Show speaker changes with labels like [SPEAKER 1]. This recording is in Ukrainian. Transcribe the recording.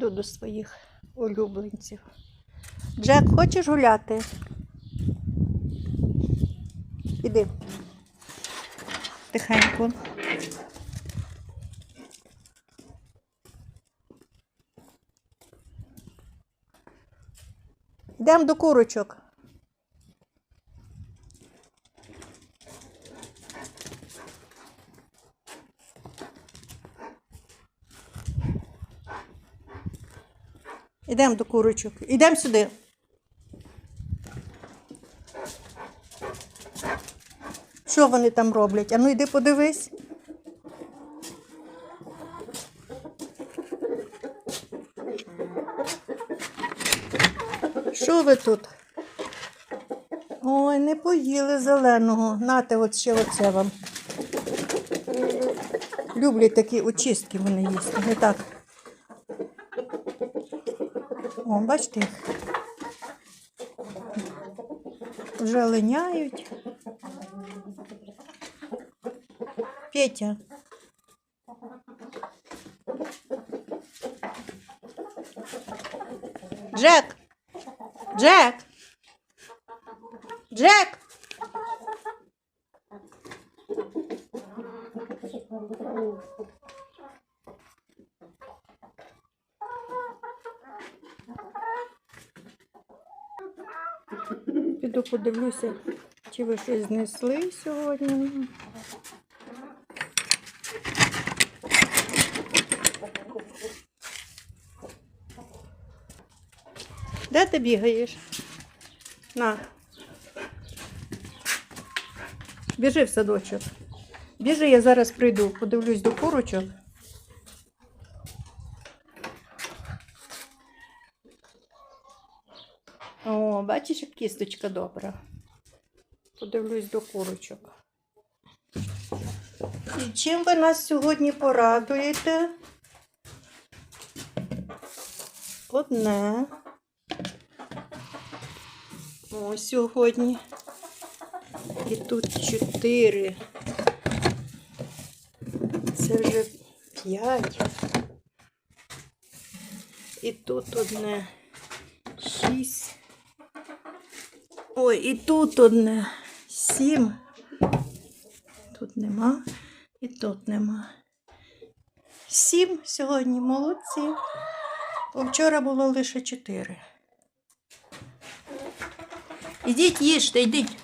[SPEAKER 1] Іду до своїх улюбленців. Джек, хочеш гуляти? Іди. Тихенько. Йдемо до курочок. Ідемо до курочок. Ідемо сюди. Що вони там роблять? Ану йди подивись. Що ви тут? Ой, не поїли зеленого. Нате, от ще оце вам. Люблять такі очистки вони їсти. Не так. О, бачите їх? Вже линяють. Петя. Джек. Джек. Джек. Піду подивлюся, чи ви щось знесли сьогодні. Де ти бігаєш? На. Біжи в садочок. Біжи, я зараз прийду, подивлюсь до курочок. О, бачиш, як кісточка добра. Подивлюсь до курочок. І чим ви нас сьогодні порадуєте? Одне. О, сьогодні. І тут чотири. Це вже п'ять. І тут одне шість. Ой, і тут одне сім. Тут нема. І тут нема. Сім сьогодні молодці. Бо Вчора було лише чотири. Ідіть їжте, йдіть.